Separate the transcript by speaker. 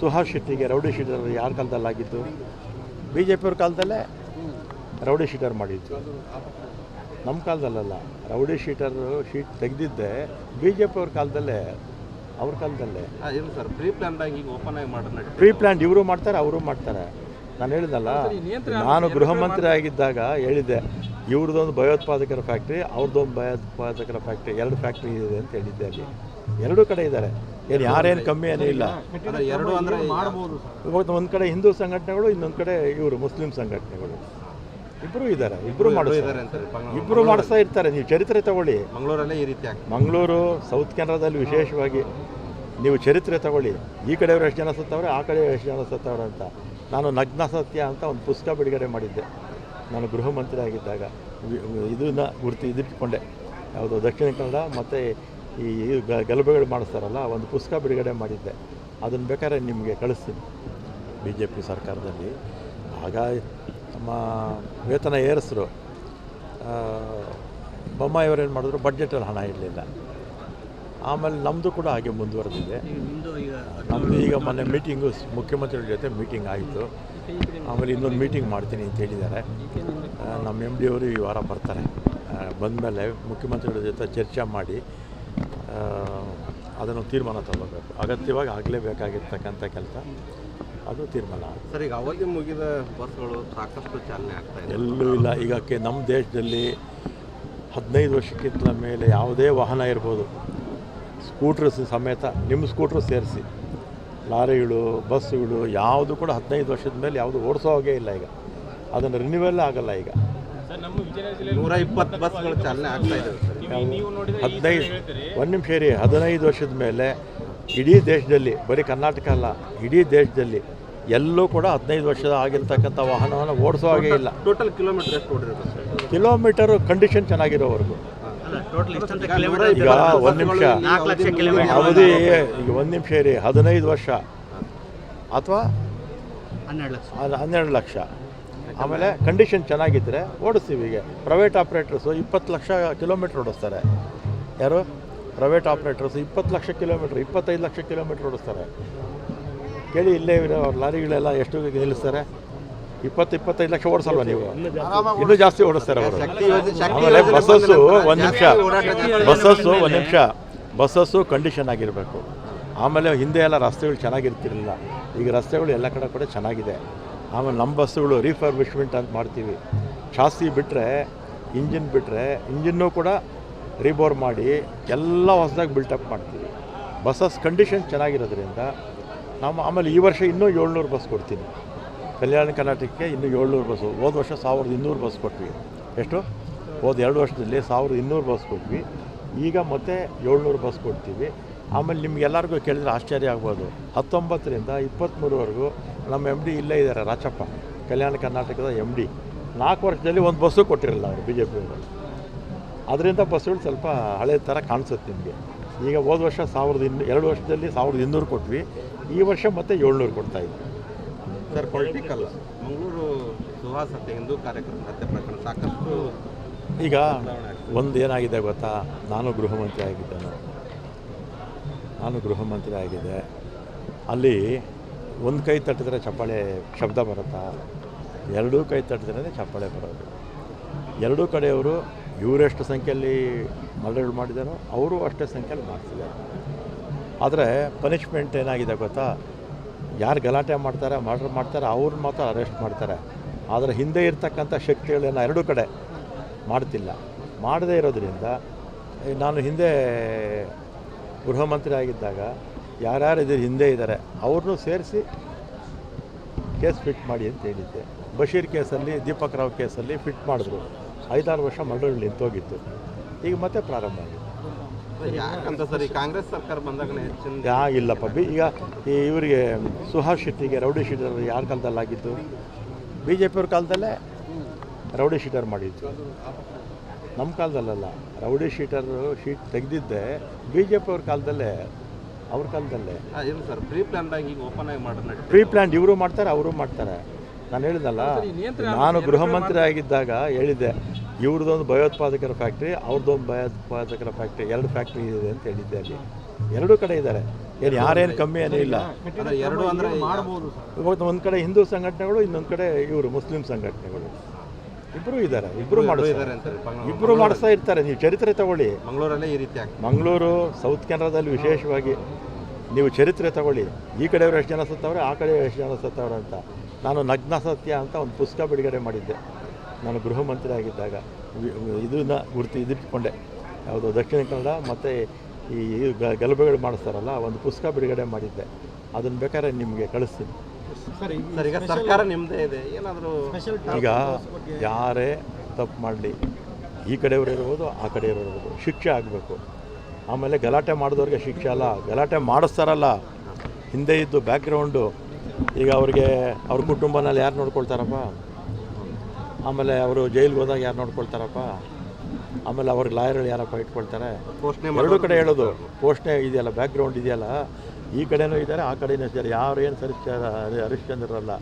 Speaker 1: Suhas ಶೆಟ್ಟಿಗೆ rowdy sheeter ಯಾರ ಕಾಲದಲ್ಲಿ ಆಗಿತ್ತು ಬಿ ಜೆ ಪಿಯವ್ರ ಕಾಲದಲ್ಲೇ? ರೌಡಿ ಶೀಟರ್ ಮಾಡಿದ್ದು. ನಮ್ಮ ಕಾಲದಲ್ಲಲ್ಲ. ರೌಡಿ ಶೀಟರ್ ಶೀಟ್ ತೆಗೆದಿದ್ದೆ. ಬಿ ಜೆ ಪಿಯವ್ರ ಕಾಲದಲ್ಲೇ ಅವ್ರ ಕಾಲದಲ್ಲೇ.
Speaker 2: Sir. Pre plan banking open ಆಗಿ ಮಾಡೋಣ
Speaker 1: ಪ್ರೀ ಪ್ಲ್ಯಾನ್ ಇವರು ಮಾಡ್ತಾರೆ ಅವರು ಮಾಡ್ತಾರೆ. ನಾನು ಹೇಳಿದಲ್ಲ ನಾನು ಗೃಹ ಮಂತ್ರಿ ಆಗಿದ್ದಾಗ ಹೇಳಿದ್ದೆ ಇವ್ರದ್ದೊಂದು ಭಯೋತ್ಪಾದಕರ ಫ್ಯಾಕ್ಟ್ರಿ ಅವ್ರದ್ದೊಂದು ಭಯೋತ್ಪಾದಕರ ಫ್ಯಾಕ್ಟ್ರಿ ಎರಡು ಫ್ಯಾಕ್ಟ್ರಿ ಇದೆ ಅಂತ ಹೇಳಿದ್ದೆ ಅಲ್ಲಿ. ಎರಡೂ ಕಡೆ ಇದ್ದಾರೆ. ಏನು ಯಾರೇನು ಕಮ್ಮಿ ಏನೂ ಇಲ್ಲ.
Speaker 2: ಎರಡು ಅಂದರೆ
Speaker 1: ಇವತ್ತು ಒಂದು ಕಡೆ ಹಿಂದೂ ಸಂಘಟನೆಗಳು ಇನ್ನೊಂದು ಕಡೆ ಇವರು ಮುಸ್ಲಿಂ ಸಂಘಟನೆಗಳು. ಇಬ್ಬರು ಇದ್ದಾರೆ ಇಬ್ಬರು
Speaker 2: ಇದ್ದಾರೆ
Speaker 1: ಮಾಡಿಸ್ತಾರೆ ಇಬ್ಬರು ಮಾಡಿಸ್ತಾ ಇರ್ತಾರೆ ನೀವು ಚರಿತ್ರೆ ತಗೊಳ್ಳಿ.
Speaker 2: ಮಂಗಳೂರಲ್ಲೇ ಈ ರೀತಿ
Speaker 1: ಮಂಗಳೂರು ಸೌತ್ ಕೆನರಾದಲ್ಲಿ ವಿಶೇಷವಾಗಿ ನೀವು ಚರಿತ್ರೆ ತಗೊಳ್ಳಿ. ಈ ಕಡೆಯವರು ಎಷ್ಟು ಜನ ಸತ್ತವ್ರೆ ಆ ಕಡೆ ಎಷ್ಟು ಜನ ಸತ್ತವ್ರೆ ಅಂತ. ನಾನು ನಗ್ನ ಸತ್ಯ ಅಂತ ಒಂದು ಪುಸ್ತಕ ಬಿಡುಗಡೆ ಮಾಡಿದ್ದೆ. ನಾನು ಗೃಹ ಮಂತ್ರಿ ಆಗಿದ್ದಾಗ ಇದನ್ನ ಗುರುತು ಇದಿಟ್ಕೊಂಡೆ. ಯಾವುದು ದಕ್ಷಿಣ ಕನ್ನಡ ಮತ್ತು ಈ ಗಲಭೆಗಳು ಮಾಡಿಸ್ತಾರಲ್ಲ, ಒಂದು ಪುಸ್ತಕ ಬಿಡುಗಡೆ ಮಾಡಿದ್ದೆ. ಅದನ್ನು ಬೇಕಾದ್ರೆ ನಿಮಗೆ ಕಳಿಸ್ತೀನಿ. ಬಿ ಜೆ ಪಿ ಸರ್ಕಾರದಲ್ಲಿ. ಆಗ ನಮ್ಮ ವೇತನ ಏರಿಸಿದ್ರು ಏನು ಮಾಡಿದ್ರು, ಬಡ್ಜೆಟಲ್ಲಿ ಹಣ ಇರಲಿಲ್ಲ. ಆಮೇಲೆ ನಮ್ಮದು ಕೂಡ ಹಾಗೆ ಮುಂದುವರೆದಿದೆ. ನಮ್ಮದು ಈಗ ಮೊನ್ನೆ ಮೀಟಿಂಗು ಮುಖ್ಯಮಂತ್ರಿಗಳ ಜೊತೆ ಮೀಟಿಂಗ್ ಆಯಿತು. ಆಮೇಲೆ ಇನ್ನೊಂದು ಮೀಟಿಂಗ್ ಮಾಡ್ತೀನಿ ಅಂತ ಹೇಳಿದ್ದಾರೆ. ನಮ್ಮ ಎಂ ಡಿ ಅವರು ಈ ವಾರ ಬರ್ತಾರೆ. ಬಂದಮೇಲೆ ಮುಖ್ಯಮಂತ್ರಿಗಳ ಜೊತೆ ಚರ್ಚೆ ಮಾಡಿ ಅದನ್ನು ತೀರ್ಮಾನ ತಗೋಬೇಕು. ಅಗತ್ಯವಾಗಿ ಆಗಲೇಬೇಕಾಗಿರ್ತಕ್ಕಂಥ ಕೆಲಸ ಅದು ತೀರ್ಮಾನ.
Speaker 2: ಸರ್ ಈಗ ಅವಧಿ ಮುಗಿದ ಬಸ್ಗಳು ಸಾಕಷ್ಟು ಚಾಲನೆ ಆಗ್ತಾ ಇದೆ.
Speaker 1: ಎಲ್ಲೂ ಇಲ್ಲ. ಈಗ ನಮ್ಮ ದೇಶದಲ್ಲಿ ಹದಿನೈದು ವರ್ಷಕ್ಕಿಂತ ಮೇಲೆ ಯಾವುದೇ ವಾಹನ ಇರ್ಬೋದು. ಸ್ಕೂಟ್ರ್ ಸಮೇತ ನಿಮ್ಮ ಸ್ಕೂಟ್ರ್ ಸೇರಿಸಿ ಲಾರಿಗಳು ಬಸ್ಸುಗಳು ಯಾವುದು ಕೂಡ ಹದಿನೈದು ವರ್ಷದ ಮೇಲೆ ಯಾವುದು ಓಡಿಸೋ ಹಾಗೆ ಇಲ್ಲ ಈಗ. ಅದನ್ನು ರಿನ್ಯೂವಲ್ ಆಗಲ್ಲ ಈಗ.
Speaker 2: ನೂರ ಇಪ್ಪತ್ತು ಬಸ್ಗಳು ಚಾಲನೆ ಆಗ್ತಾ ಇದ್ದಾವೆ ಸರ್
Speaker 1: ಹದಿನೈದು ಒಂದು ನಿಮಿಷ ಇರಿ ಹದಿನೈದು ವರ್ಷದ ಮೇಲೆ ಇಡೀ ದೇಶದಲ್ಲಿ ಬರೀ ಕರ್ನಾಟಕ ಅಲ್ಲ ಇಡೀ ದೇಶದಲ್ಲಿ ಎಲ್ಲೂ ಕೂಡ ಹದಿನೈದು ವರ್ಷದ ಆಗಿರ್ತಕ್ಕಂಥ ವಾಹನವನ್ನು ಓಡಿಸೋ ಹಾಗೆ ಇಲ್ಲ.
Speaker 2: ಟೋಟಲ್ ಕಿಲೋಮೀಟರ್ ಎಷ್ಟು ಓಡಿರುತ್ತೆ ಸರ್?
Speaker 1: ಕಿಲೋಮೀಟರು ಕಂಡೀಷನ್ ಚೆನ್ನಾಗಿರೋವರೆಗೂ. ಈಗ ಒಂದು ನಿಮಿಷ ಅವಧಿ ಈಗ ಒಂದು ನಿಮಿಷ ಇರಿ ಹದಿನೈದು ವರ್ಷ ಅಥವಾ ಅದು ಹನ್ನೆರಡು ಲಕ್ಷ. ಆಮೇಲೆ ಕಂಡೀಷನ್ ಚೆನ್ನಾಗಿದ್ದರೆ ಓಡಿಸ್ತೀವಿ ಈಗ ಪ್ರೈವೇಟ್ ಆಪ್ರೇಟರ್ಸು ಇಪ್ಪತ್ತು ಲಕ್ಷ ಕಿಲೋಮೀಟ್ರ್ ಓಡಿಸ್ತಾರೆ. ಯಾರು? ಪ್ರೈವೇಟ್ ಆಪ್ರೇಟರ್ಸು ಇಪ್ಪತ್ತು ಲಕ್ಷ ಕಿಲೋಮೀಟ್ರ್ ಇಪ್ಪತ್ತೈದು ಲಕ್ಷ ಕಿಲೋಮೀಟ್ರ್ ಓಡಿಸ್ತಾರೆ. ಕೇಳಿ ಇಲ್ಲೇ ಇರೋ ಲಾರಿಗಳೆಲ್ಲ ಎಷ್ಟು ನಿಲ್ಲಿಸ್ತಾರೆ? ಇಪ್ಪತ್ತು ಇಪ್ಪತ್ತೈದು ಲಕ್ಷ ಓಡಿಸಲ್ವ ನೀವು? ಇನ್ನೂ ಜಾಸ್ತಿ ಓಡಿಸ್ತಾರೆ ಅವರು. ಆಮೇಲೆ ಬಸ್ಸಸ್ಸು ಒಂದು ನಿಮಿಷ. ಬಸ್ಸಸ್ಸು ಒಂದು ನಿಮಿಷ. ಬಸ್ಸಸ್ಸು ಕಂಡೀಷನ್ ಆಗಿರಬೇಕು. ಆಮೇಲೆ ಹಿಂದೆ ಎಲ್ಲ ರಸ್ತೆಗಳು ಚೆನ್ನಾಗಿರ್ತಿರಲಿಲ್ಲ. ಈಗ ರಸ್ತೆಗಳು ಎಲ್ಲ ಕಡೆ ಕೂಡ ಚೆನ್ನಾಗಿದೆ. ಆಮೇಲೆ ನಮ್ಮ ಬಸ್ಸುಗಳು ರೀಫರ್ಬಿಶ್ಮೆಂಟ್ ಅಂತ ಮಾಡ್ತೀವಿ. ಶಾಸ್ತಿ ಬಿಟ್ಟರೆ ಇಂಜಿನ್ ಬಿಟ್ಟರೆ ಇಂಜಿನ್ನೂ ಕೂಡ ರೀಬೋರ್ ಮಾಡಿ ಎಲ್ಲ ಹೊಸದಾಗಿ ಬಿಲ್ಟಪ್ ಮಾಡ್ತೀವಿ. ಬಸ್ಸಸ್ ಕಂಡೀಷನ್ ಚೆನ್ನಾಗಿರೋದ್ರಿಂದ ನಾವು ಆಮೇಲೆ ಈ ವರ್ಷ ಇನ್ನೂ ಏಳ್ನೂರು ಬಸ್ ಕೊಡ್ತೀನಿ. ಕಲ್ಯಾಣ ಕರ್ನಾಟಕಕ್ಕೆ ಇನ್ನೂ ಏಳ್ನೂರು ಬಸ್ಸು ಹೋದ ವರ್ಷ ಸಾವಿರದ ಇನ್ನೂರು ಬಸ್ ಕೊಟ್ವಿ. ಎಷ್ಟು? ಹೋದ ಎರಡು ವರ್ಷದಲ್ಲಿ ಸಾವಿರದ ಇನ್ನೂರು ಬಸ್ ಕೊಟ್ವಿ. ಈಗ ಮತ್ತೆ ಏಳ್ನೂರು ಬಸ್ ಕೊಡ್ತೀವಿ. ಆಮೇಲೆ ನಿಮ್ಗೆಲ್ಲರಿಗೂ ಕೇಳಿದ್ರೆ ಆಶ್ಚರ್ಯ ಆಗ್ಬೋದು. ಹತ್ತೊಂಬತ್ತರಿಂದ ಇಪ್ಪತ್ತ್ಮೂರವರೆಗೂ ನಮ್ಮ ಎಂ ಡಿ ಇಲ್ಲೇ ಇದ್ದಾರೆ ರಾಚಪ್ಪ ಕಲ್ಯಾಣ ಕರ್ನಾಟಕದ ಎಂ ಡಿ ನಾಲ್ಕು ವರ್ಷದಲ್ಲಿ ಒಂದು ಬಸ್ಸು ಕೊಟ್ಟಿರಲಿಲ್ಲ ಅವರು ಬಿ ಜೆ ಪಿಯವರು ಅದರಿಂದ ಬಸ್ಸುಗಳು ಸ್ವಲ್ಪ ಹಳೆ ಥರ ಕಾಣಿಸುತ್ತೆ ನಿಮಗೆ. ಈಗ ಹೋದ ವರ್ಷ ಸಾವಿರದ ಇನ್ನು ಎರಡು ವರ್ಷದಲ್ಲಿ ಸಾವಿರದ ಇನ್ನೂರು ಕೊಟ್ವಿ. ಈ ವರ್ಷ ಮತ್ತೆ ಏಳ್ನೂರು ಕೊಡ್ತಾ ಇದ್ವಿ.
Speaker 2: ಸರ್ ಪೊಲಿಟಿಕಲ್ ಮಂಗಳೂರು ಸುಹಾಸ್ ಹತ್ಯೆ ಹಿಂದೂ ಕಾರ್ಯಕ್ರಮ ಹತ್ಯೆ ಪ್ರಕರಣ ಸಾಕಷ್ಟು
Speaker 1: ಈಗ ಒಂದು ಏನಾಗಿದೆ ಗೊತ್ತಾ? ನಾನು ಗೃಹಮಂತ್ರಿ ಆಗಿದ್ದೇನೆ. ನಾನು ಗೃಹ ಮಂತ್ರಿ ಆಗಿದೆ ಅಲ್ಲಿ ಒಂದು ಕೈ ತಟ್ಟಿದ್ರೆ ಚಪ್ಪಾಳೆ ಶಬ್ದ ಬರುತ್ತಾ? ಎರಡೂ ಕೈ ತಟ್ಟಿದ್ರೆ ಚಪ್ಪಾಳೆ ಬರೋದು. ಎರಡೂ ಕಡೆಯವರು ಇವರೆಷ್ಟು ಸಂಖ್ಯೆಯಲ್ಲಿ ಮರ್ಡರ್ ಮಾಡಿದಾರೋ ಅವರು ಅಷ್ಟೇ ಸಂಖ್ಯೆಯಲ್ಲಿ ಮಾಡ್ತಿದ್ದಾರೆ. ಆದರೆ ಪನಿಷ್ಮೆಂಟ್ ಏನಾಗಿದೆ ಗೊತ್ತಾ? ಯಾರು ಗಲಾಟೆ ಮಾಡ್ತಾರೆ ಮರ್ಡರ್ ಮಾಡ್ತಾರೆ, ಅವ್ರನ್ನ ಮಾತ್ರ ಅರೆಸ್ಟ್ ಮಾಡ್ತಾರೆ. ಆದರೆ ಹಿಂದೆ ಇರ್ತಕ್ಕಂಥ ಶಕ್ತಿಗಳನ್ನ ಎರಡೂ ಕಡೆ ಮಾಡ್ತಿಲ್ಲ. ಮಾಡದೇ ಇರೋದ್ರಿಂದ, ನಾನು ಹಿಂದೆ ಗೃಹ ಮಂತ್ರಿ ಆಗಿದ್ದಾಗ ಯಾರ್ಯಾರು ಇದ್ರ ಹಿಂದೆ ಇದ್ದಾರೆ ಅವ್ರನ್ನೂ ಸೇರಿಸಿ ಕೇಸ್ ಫಿಟ್ ಮಾಡಿ ಅಂತ ಹೇಳಿದ್ದೆ. ಬಶೀರ್ ಕೇಸಲ್ಲಿ ದೀಪಕ್ ರಾವ್ ಕೇಸಲ್ಲಿ ಫಿಟ್ ಮಾಡಿದ್ರು. ಐದಾರು ವರ್ಷ ಮಂಡಳಿ ನಿಂತೋಗಿತ್ತು. ಈಗ ಮತ್ತೆ ಪ್ರಾರಂಭ ಆಗಿದೆ.
Speaker 2: ಯಾಕಂತ ಸರ್ ಈ ಕಾಂಗ್ರೆಸ್ ಸರ್ಕಾರ ಬಂದಾಗ ಹೆಚ್ಚಿನ
Speaker 1: ಯಾ ಇಲ್ಲಪ್ಪ. ಬಿ ಈಗ ಈ ಇವರಿಗೆ ಸುಹಾಸ್ ಶೆಟ್ಟಿಗೆ ರೌಡಿ ಶೀಟರ್ ಯಾರ ಕಾಲದಲ್ಲಿ ಆಗಿತ್ತು ಬಿ ಜೆ ಪಿಯವ್ರ ಕಾಲದಲ್ಲೇ ರೌಡಿ ಶೀಟರ್ ಮಾಡಿದ್ದು. ನಮ್ಮ ಕಾಲದಲ್ಲಲ್ಲ ರೌಡಿ ಶೀಟರ್ ಶೀಟ್ ತೆಗೆದಿದ್ದೆ. ಬಿ ಜೆ ಕಾಲದಲ್ಲೇ ಅವ್ರ ಕಾಲದಲ್ಲೇ.
Speaker 2: ಆ, ಇಲ್ಲ sir pre plan banking open ಆಗಿ ಮಾಡೋಣ
Speaker 1: ಪ್ರೀ ಪ್ಲ್ಯಾನ್ ಇವರು ಮಾಡ್ತಾರೆ ಅವರು ಮಾಡ್ತಾರೆ. ನಾನು ಹೇಳಿದಲ್ಲ ನಾನು ಗೃಹ ಮಂತ್ರಿ ಆಗಿದ್ದಾಗ ಹೇಳಿದ್ದೆ ಇವ್ರದ್ದೊಂದು ಭಯೋತ್ಪಾದಕರ ಫ್ಯಾಕ್ಟ್ರಿ ಅವ್ರದ್ದೊಂದು ಭಯೋತ್ಪಾದಕರ ಫ್ಯಾಕ್ಟ್ರಿ ಎರಡು ಫ್ಯಾಕ್ಟ್ರಿ ಇದೆ ಅಂತ ಹೇಳಿದ್ದೆ ಅಲ್ಲಿ. ಎರಡೂ ಕಡೆ ಇದ್ದಾರೆ. ಏನು ಯಾರೇನು ಕಮ್ಮಿ ಏನೂ ಇಲ್ಲ.
Speaker 2: ಎರಡು ಅಂದ್ರೆ
Speaker 1: ಇವತ್ತು ಒಂದು ಕಡೆ ಹಿಂದೂ ಸಂಘಟನೆಗಳು ಇನ್ನೊಂದು ಕಡೆ ಇವರು ಮುಸ್ಲಿಂ ಸಂಘಟನೆಗಳು. ಇಬ್ಬರು ಇದ್ದಾರೆ
Speaker 2: ಇಬ್ರು
Speaker 1: ಮಾಡಿದ್ದಾರೆ
Speaker 2: ಇಬ್ರು
Speaker 1: ಇಬ್ಬರು ಮಾಡಿಸ್ತಾ ಇರ್ತಾರೆ ನೀವು ಚರಿತ್ರೆ ತಗೊಳ್ಳಿ.
Speaker 2: ಮಂಗಳೂರಲ್ಲೇ ಈ ರೀತಿ
Speaker 1: ಮಂಗಳೂರು ಸೌತ್ ಕೆನರಾದಲ್ಲಿ ವಿಶೇಷವಾಗಿ ನೀವು ಚರಿತ್ರೆ ತಗೊಳ್ಳಿ. ಈ ಕಡೆಯವರು ಎಷ್ಟು ಜನ ಸತ್ತವ್ರೆ ಆ ಕಡೆ ಎಷ್ಟು ಜನ ಸತ್ತವ್ರೆ ಅಂತ. ನಾನು ನಗ್ನ ಸತ್ಯ ಅಂತ ಒಂದು ಪುಸ್ತಕ ಬಿಡುಗಡೆ ಮಾಡಿದ್ದೆ. ನಾನು ಗೃಹ ಮಂತ್ರಿ ಆಗಿದ್ದಾಗ ಇದನ್ನ ಗುರುತು ಇದಿಟ್ಕೊಂಡೆ ಯಾವುದು ದಕ್ಷಿಣ ಕನ್ನಡ ಮತ್ತು ಈ ಗಲಭೆಗಳು ಮಾಡಿಸ್ತಾರಲ್ಲ ಒಂದು ಪುಸ್ತಕ ಬಿಡುಗಡೆ ಮಾಡಿದ್ದೆ. ಅದನ್ನು ಬೇಕಾದ್ರೆ ನಿಮಗೆ ಕಳಿಸ್ತೀನಿ.
Speaker 2: ಸರ್ ಈಗ ಸರ್ಕಾರ ನಿಮ್ಮದೇ ಇದೆ. ಏನಾದರೂ
Speaker 1: ಈಗ ಯಾರೇ ತಪ್ಪು ಮಾಡಲಿ ಈ ಕಡೆಯವರು ಇರ್ಬೋದು ಆ ಕಡೆಯವರು ಇರ್ಬೋದು ಶಿಕ್ಷೆ ಆಗಬೇಕು. ಆಮೇಲೆ ಗಲಾಟೆ ಮಾಡಿದವ್ರಿಗೆ ಶಿಕ್ಷೆ ಅಲ್ಲ ಗಲಾಟೆ ಮಾಡಿಸ್ತಾರಲ್ಲ. ಹಿಂದೆ ಇದ್ದು ಬ್ಯಾಕ್ಗ್ರೌಂಡು ಈಗ ಅವ್ರಿಗೆ ಅವ್ರ ಕುಟುಂಬನಲ್ಲಿ ಯಾರು ನೋಡ್ಕೊಳ್ತಾರಪ್ಪ? ಆಮೇಲೆ ಅವರು ಜೈಲಿಗೆ ಹೋದಾಗ ಯಾರು ನೋಡ್ಕೊಳ್ತಾರಪ್ಪ? ಆಮೇಲೆ ಅವ್ರಿಗೆ ಲಾಯರ್ಗಳು ಯಾರಪ್ಪ ಇಟ್ಕೊಳ್ತಾರೆ?
Speaker 2: ಪೋಷಣೆ
Speaker 1: ಎರಡೂ ಕಡೆ ಹೇಳೋದು ಪೋಷಣೆ ಇದೆಯಲ್ಲ ಬ್ಯಾಕ್ಗ್ರೌಂಡ್ ಇದೆಯಲ್ಲ. ಈ ಕಡೆನೂ ಇದ್ದಾರೆ ಆ ಕಡೆನೂ ಇದ್ದಾರೆ. ಯಾರು ಏನು ಹರಿಶ್ಚಂದ್ರ ಹರಿಶ್ಚಂದ್ರಲ್ಲ